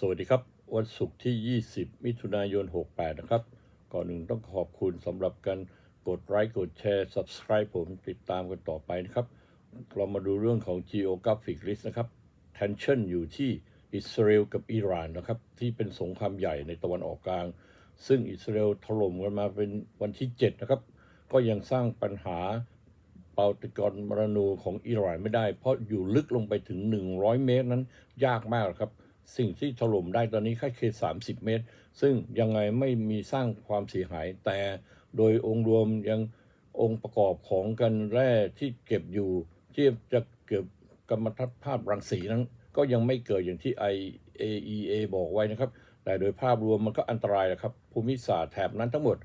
สวัสดีครับ วันศุกร์ที่ 20 มิถุนายน 68 นะครับ ก่อนหนึ่งต้องขอบคุณสำหรับการกดไลค์กดแชร์ Subscribe ผมติดตามกันต่อไปนะครับ เรามาดูเรื่องของ Geographic List นะครับ Tension อยู่ที่อิสราเอลกับอิหร่านนะครับ ที่เป็นสงครามใหญ่ในตะวันออกกลาง ซึ่งอิสราเอลถล่มกันมาเป็นวันที่ 7 นะครับ ก็ยังสร้างปัญหาเปาติกรมรณูของอิหร่านไม่ได้ เพราะอยู่ลึกลงไปถึง 100 เมตรนั้นยากมากครับ สิ่งที่ถล่มได้ตอนนี้แค่คือ30เมตร ซึ่งยังไงไม่มีสร้างความเสียหาย แต่โดยองค์รวมยังองค์ประกอบของกันแร่ที่เก็บอยู่ ที่จะเก็บกัมมันตภาพรังสีนั้น ก็ยังไม่เกิดอย่างที่ IAEA บอกไว้นะครับ แต่โดยภาพรวมมันก็อันตรายนะครับ ภูมิศาสตร์แถบนั้นทั้งหมด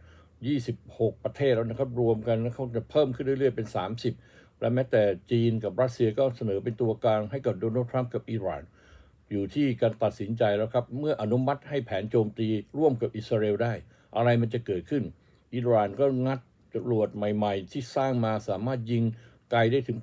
26 ประเทศแล้วนะครับ รวมกันแล้วเขาจะเพิ่มขึ้นเรื่อยๆเป็น 30 และแม้แต่จีนกับรัสเซียก็เสนอเป็นตัวกลางให้กับโดนัลด์ทรัมป์กับอิหร่าน อยู่ที่การตัดสินใจแล้วครับ เมื่ออนุมัติให้แผนโจมตีร่วมกับอิสราเอลได้ อะไรมันจะเกิดขึ้น อิหร่านก็งัดจรวดใหม่ ๆ ที่สร้างมาสามารถยิงไกลได้ถึง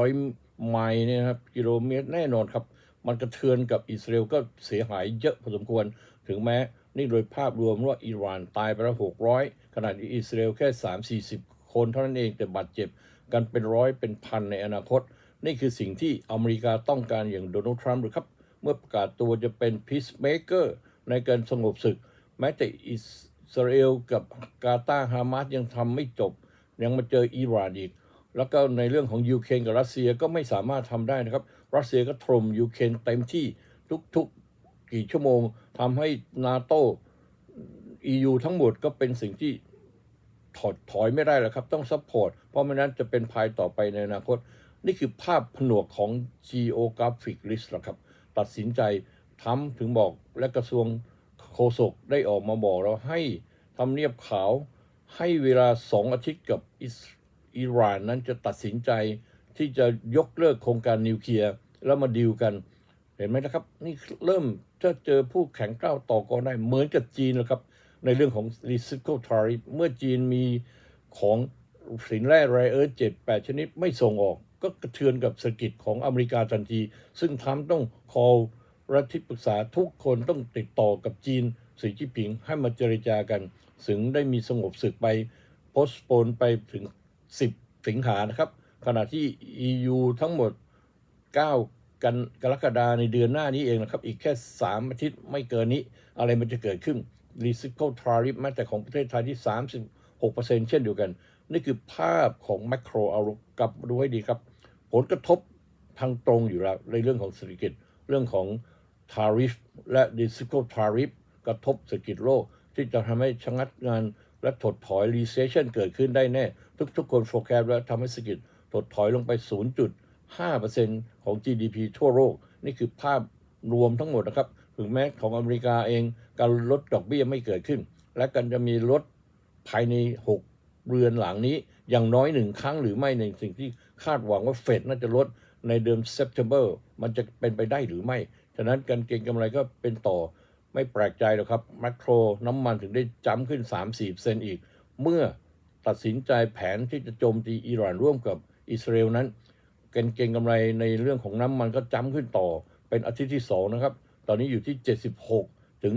1,200 ไมล์เนี่ยนะครับกิโลเมตรแน่นอนครับ มันกระเทือนกับอิสราเอลก็เสียหายเยอะพอสมควร ถึงแม้นี่โดยภาพรวมว่าอิหร่านตายไปแล้ว 600 ขณะที่อิสราเอลแค่ 3-40 คนเท่านั้นเองแต่บาดเจ็บกันเป็นร้อยเป็นพันในอนาคต นี่คือสิ่งที่อเมริกาต้องการอย่างโดนัลด์ทรัมป์หรือครับ เมื่อประกาศตัวจะเป็น peacemaker ในการสงบศึก แม้แต่อิสราเอลกับกาตาฮามาสยังทำไม่จบ ยังมาเจออิหร่านอีก แล้วก็ในเรื่องของยูเครนกับรัสเซียก็ไม่สามารถทำได้นะครับ รัสเซียก็ถล่มยูเครนเต็มที่ทุกๆกี่ชั่วโมงทำให้นาโต้ EU ทั้งหมดก็เป็นสิ่งที่ถอดถอยไม่ได้แล้วครับ ต้องซัพพอร์ตเพราะไม่นั้นจะเป็นภัยต่อไปในอนาคต นี่คือภาพผนวกของ geographic list ละครับ ตัดสินใจทำถึงบอกและกระทรวงโฆษกได้ออกมาบอกเราให้ทำเนียบขาวให้เวลาสองอาทิตย์กับอิสอิหร่านนั้นจะตัดสินใจที่จะยกเลิกโครงการนิวเคลียร์แล้วมาดีลกัน เห็นไหมนะครับ นี่เริ่มจะเจอผู้แข็งกร้าวต่อกรได้เหมือนกับจีนแล้วครับ ในเรื่องของ reciprocal tariff เมื่อจีนมีของสินแร่ไรเอิร์ธเจ็ดแปดชนิดไม่ส่งออก ก็กระเทือนกับเศรษฐกิจของอเมริกาทันที ซึ่งทำต้อง call รัฐที่ปรึกษาทุกคนต้องติดต่อกับจีนสีจิ้นผิงให้มาเจรจากัน ถึงได้มีสงบศึกไป postpone ไปถึง 10 สิงหานะครับ ขณะที่ EU ทั้งหมด 9 กันกรกฎาในเดือนหน้านี้เองนะครับ อีกแค่ 3 อาทิตย์ไม่เกินนี้ อะไรมันจะเกิดขึ้น reciprocal tariff แม้แต่ของประเทศไทยที่ 36%เช่นเดียวกัน นี่คือภาพของ macro อากลับดูให้ดีครับ ผลกระทบทางตรงอยู่แล้ว ในเรื่องของเศรษฐกิจ เรื่องของ tariff และ reciprocal tariff กระทบเศรษฐกิจโลก ที่จะทำให้ชะงักงานและถดถอย recession เกิดขึ้นได้แน่ ทุกๆคนโฟกัสและทำให้เศรษฐกิจถดถอยลงไป 0.5%ของ GDP ทั่วโลก นี่คือภาพรวมทั้งหมดนะครับ ถึงแม้ของอเมริกาเอง การลดดอกเบี้ยไม่เกิดขึ้น และกันจะมีลดภายใน 6 เรือนหลังนี้ อย่างน้อยหนึ่งครั้งหรือไม่ในสิ่งที่คาดหวังว่าเฟดน่าจะลดในเดือน September มันจะเป็นไปได้หรือไม่ ฉะนั้นการเก็งกำไรก็เป็นต่อไม่แปลกใจหรอกครับแมคโครน้ำมันถึงได้จ้ำขึ้น 3-4เซนอีก เมื่อตัดสินใจแผนที่จะโจมตีอิหร่านร่วมกับอิสราเอลนั้นเก่งเก่งกำไรในเรื่องของน้ำมันก็จ้ำขึ้นต่อ เป็นอาทิตย์ที่2นะครับ ตอนนี้อยู่ที่ 76 ถึง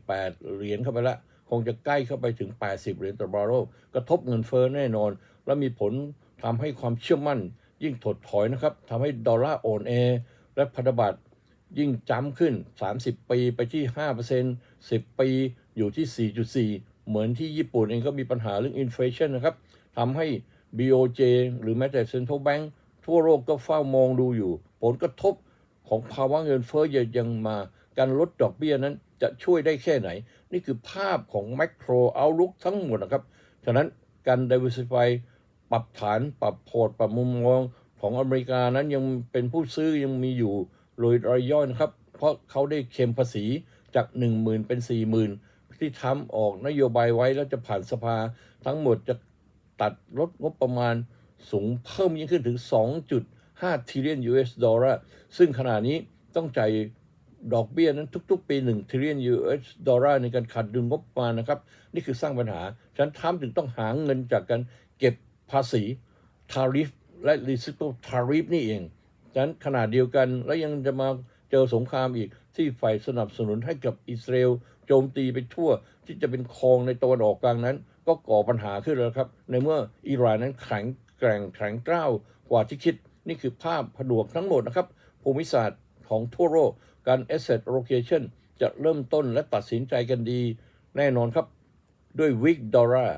78 เหรียญเข้าไปแล้ว คงจะใกล้เข้าไปถึง 80 เหรียญต่อบาร์เรลกระทบเงินเฟ้อแน่นอน และมีผลทำให้ความเชื่อมั่น ยิ่งถดถอยนะครับทำให้ดอลลาร์อ่อนแอ และพันธบัตรยิ่งจ้ำขึ้น 30 ปีไปที่ 5% 10 ปีอยู่ที่ 4.4 เหมือนที่ญี่ปุ่นเองก็มีปัญหาเรื่องอินฟลชันนะครับทำให้ BOJ หรือแม้แต่ Central Bank ทั่วโลกก็เฝ้ามองดูอยู่ ผลกระทบของภาวะเงินเฟ้อยังมา การลดดอกเบี้ยนั้นจะช่วยได้แค่ไหน นี่คือภาพของ Macro Outlook ทั้งหมดนะครับ ฉะนั้นการ diversify ปรับฐานปรับพอร์ตปรับมุมมองของอเมริกานั้นยังเป็นผู้ซื้อยังมีอยู่โดยรายย่อยนะครับ เพราะเขาได้เค็มภาษีจาก 1 0,000 เป็น 40,000 ที่ทำออกนโยบายไว้แล้วจะผ่านสภา ทั้งหมดจะตัดลดงบประมาณสูงเพิ่มยิ่งขึ้นถึง 2.5 trillion US ดอลลาร์ซึ่งขณะนี้ต้องใจ ดอกเบี้ยนั้นทุก ๆ ปี1 trillion US ดอลลาร์ในการขาดดุลงบประมาณนะครับ นี่คือสร้างปัญหา ฉะนั้นทำถึงต้องหาเงินจากการเก็บภาษีทาริฟและ reciprocal tariff นี่เอง ฉะนั้นขนาดเดียวกันแล้วยังจะมาเจอสงครามอีกที่ฝ่ายสนับสนุนให้กับอิสราเอลโจมตีไปทั่วที่จะเป็นคลองในตะวันออกกลางนั้น ก็ก่อปัญหาขึ้นแล้วครับ ในเมื่ออิหร่านนั้นแข็งแกร่งแข็งกร้าวกว่าที่คิด นี่คือภาพผนวกทั้งหมดนะครับภูมิศาสตร์ของทั่วโลก การ asset allocation จะเริ่มต้นและตัดสินใจกันดี แน่นอนครับ ด้วยวิกดอร่า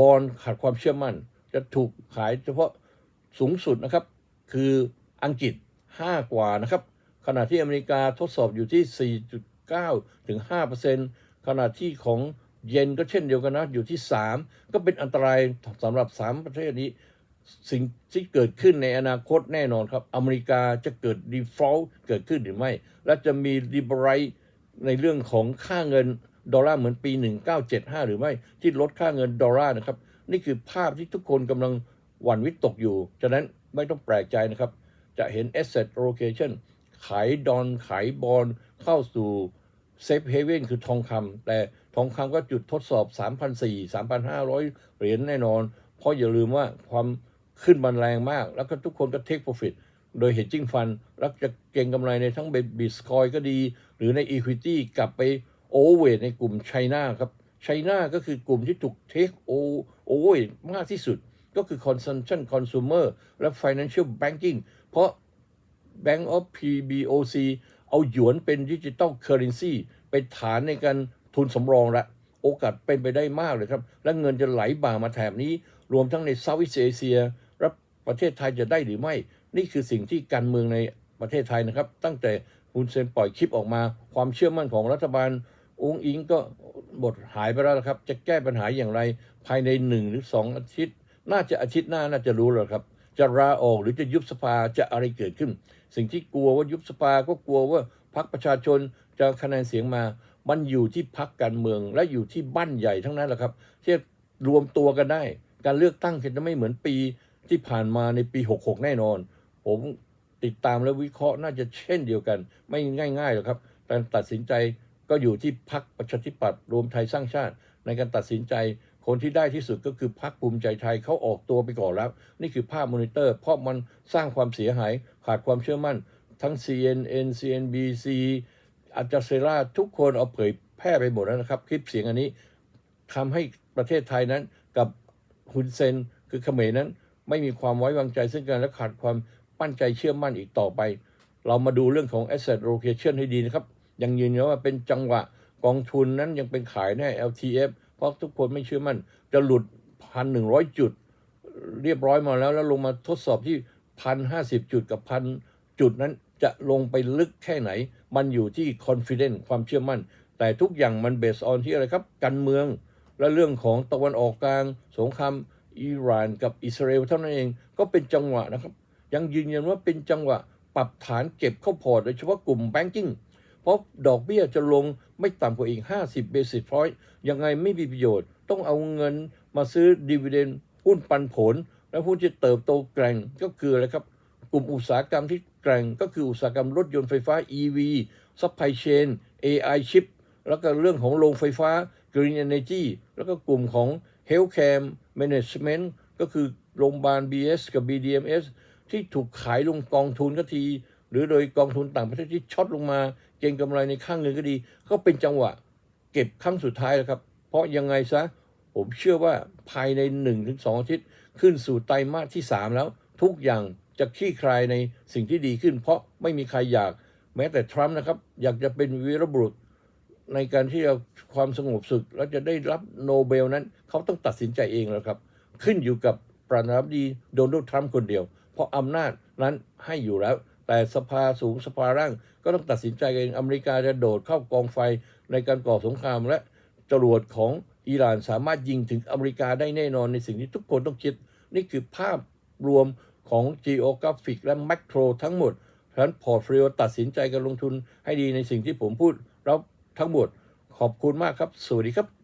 บอลขาดความเชื่อมั่น จะถูกขายเฉพาะสูงสุดนะครับ คืออังกฤษ 5 กว่านะครับ ขณะที่อเมริกาทดสอบอยู่ที่ 4.9 ถึง 5%ขณะที่ของเยนก็เช่นเดียวกันนะ อยู่ที่ 3 ก็เป็นอันตรายสำหรับ 3 ประเทศนี้ สิ่งที่เกิดขึ้นในอนาคตแน่นอนครับ อเมริกาจะเกิด default เกิดขึ้นหรือไม่ และจะมี liberalize ในเรื่องของค่าเงินดอลลาร์เหมือนปี 1975 หรือไม่ ที่ลดค่าเงินดอลลาร์นะครับ นี่คือภาพที่ทุกคนกำลังหวั่นวิตกอยู่ ฉะนั้นไม่ต้องแปลกใจนะครับ จะเห็น asset allocation ขายดอนขายบอลเข้าสู่ safe haven คือทองคำแต่ทองคำก็จุดทดสอบ 3,400 3,500 เหรียญแน่นอน เพราะอย่าลืมว่าความ ขึ้นมันแรงมาก แล้วก็ทุกคนก็ take profit โดย hedging fund แล้วจะเก็งกำไรในทั้งบิตคอยก็ดี หรือใน equity กลับไป overweight ในกลุ่มไชน่าครับไชน่าก็คือกลุ่มที่ถูก take overweight มากที่สุด ก็คือ consumption consumer และ financial banking เพราะ Bank of PBOC เอาหยวนเป็นดิจิ t a ลเคอร์เรนซีเป็นฐานในการทุนสำรองละโอกาสเป็นไปได้มากเลยครับ และเงินจะไหลบ่ามาแถบนี้ รวมทั้งในเซาท์อีสเอเชีย ประเทศไทยจะได้หรือไม่ นี่คือสิ่งที่การเมืองในประเทศไทยนะครับ ตั้งแต่ฮุนเซนปล่อยคลิปออกมา ความเชื่อมั่นของรัฐบาลองค์อิงก็หมดหายไปแล้วนะครับ จะแก้ปัญหาอย่างไรภายในหนึ่งหรือสองอาทิตย์ น่าจะอาทิตย์หน้าน่าจะรู้แล้วครับ จะลาออกหรือจะยุบสภาจะอะไรเกิดขึ้น สิ่งที่กลัวว่ายุบสภาก็กลัวว่าพรรคประชาชนจะคะแนนเสียงมา มันอยู่ที่พรรคการเมืองและอยู่ที่บ้านใหญ่ทั้งนั้นแหละครับที่รวมตัวกันได้ การเลือกตั้งจะไม่เหมือนปี ที่ผ่านมาในปี 66 แน่นอน ผมติดตามและวิเคราะห์น่าจะเช่นเดียวกัน ไม่ง่ายๆหรอกครับการตัดสินใจก็อยู่ที่พรรคประชาธิปัตย์รวมไทยสร้างชาติ ในการตัดสินใจคนที่ได้ที่สุดก็คือพรรคภูมิใจไทยเขาออกตัวไปก่อนแล้ว นี่คือภาพมอนิเตอร์ เพราะมันสร้างความเสียหายขาดความเชื่อมั่น ทั้ง CNN CNBC อาจาเซราทุกคนเอาเผยแพร่ไปหมดแล้วนะครับ คลิปเสียงอันนี้ทำให้ประเทศไทยนั้นกับฮุนเซนคือเขมรนั้น ไม่มีความไว้วางใจซึ่งกันและขาดความปั้นใจเชื่อมั่นอีกต่อไป เรามาดูเรื่องของ asset allocation ให้ดีนะครับ ยังยืนยันว่าเป็นจังหวะกองทุนนั้นยังเป็นขายแน่ LTF เพราะทุกคนไม่เชื่อมั่น จะหลุดพันหนึ่งร้อยจุด เรียบร้อยมาแล้ว แล้วลงมาทดสอบที่พันห้าสิบจุดกับพันจุดนั้นจะลงไปลึกแค่ไหน มันอยู่ที่ confidence ความเชื่อมั่น แต่ทุกอย่างมันเบสออนที่อะไรครับ การเมือง และเรื่องของตะวันออกกลาง สงคราม อิหร่านกับอิสราเอลเท่านั้นเองก็เป็นจังหวะนะครับ ยังยืนยันว่าเป็นจังหวะปรับฐานเก็บเข้าพอร์ตโดยเฉพาะกลุ่มแบงกิ้งเพราะดอกเบี้ยจะลงไม่ต่ำกว่าอีก 50 basis point ยังไงไม่มีประโยชน์ ต้องเอาเงินมาซื้อดีเวเดนหุ้นปันผล และหุ้นที่เติบโตแกร่งก็คืออะไรครับ กลุ่มอุตสาหกรรมที่แกร่งก็คืออุตสาหกรรมรถยนต์ไฟฟ้า EV supply chain AI chip แล้วก็เรื่องของโรงไฟฟ้า Green Energy แล้วก็กลุ่มของ Healthcare Management ก็คือโรงพยาบาล BS กับ BDMS ที่ถูกขายลงกองทุนก็ที หรือโดยกองทุนต่างประเทศที่ช็อตลงมา เก็งกำไรในข้างเงินก็ดี ก็เป็นจังหวะเก็บครั้งสุดท้ายแล้วครับ เพราะยังไงซะ ผมเชื่อว่าภายใน 1-2อาทิตย์ขึ้นสู่ไตรมาสที่ 3 แล้ว ทุกอย่างจะคลี่คลายในสิ่งที่ดีขึ้น เพราะไม่มีใครอยาก แม้แต่ทรัมป์นะครับ อยากจะเป็นวีรบุรุษ ในการที่จะความสงบสุขแล้วจะได้รับโนเบลนั้น เขาต้องตัดสินใจเองแล้วครับ ขึ้นอยู่กับประธานาธิบดีโดนัลด์ทรัมป์คนเดียว เพราะอำนาจนั้นให้อยู่แล้ว แต่สภาสูงสภาร่าง ก็ต้องตัดสินใจเองอเมริกาจะโดดเข้ากองไฟในการก่อสงครามและจรวดของอิหร่านสามารถยิงถึงอเมริกาได้แน่นอนในสิ่งที่ทุกคนต้องคิด นี่คือภาพรวมของ geographic และ macro ทั้งหมดฉะนั้นพอร์ตโฟลิโอตัดสินใจการลงทุนให้ดีในสิ่งที่ผมพูดแล้ว ทั้งหมดขอบคุณมากครับ สวัสดีครับ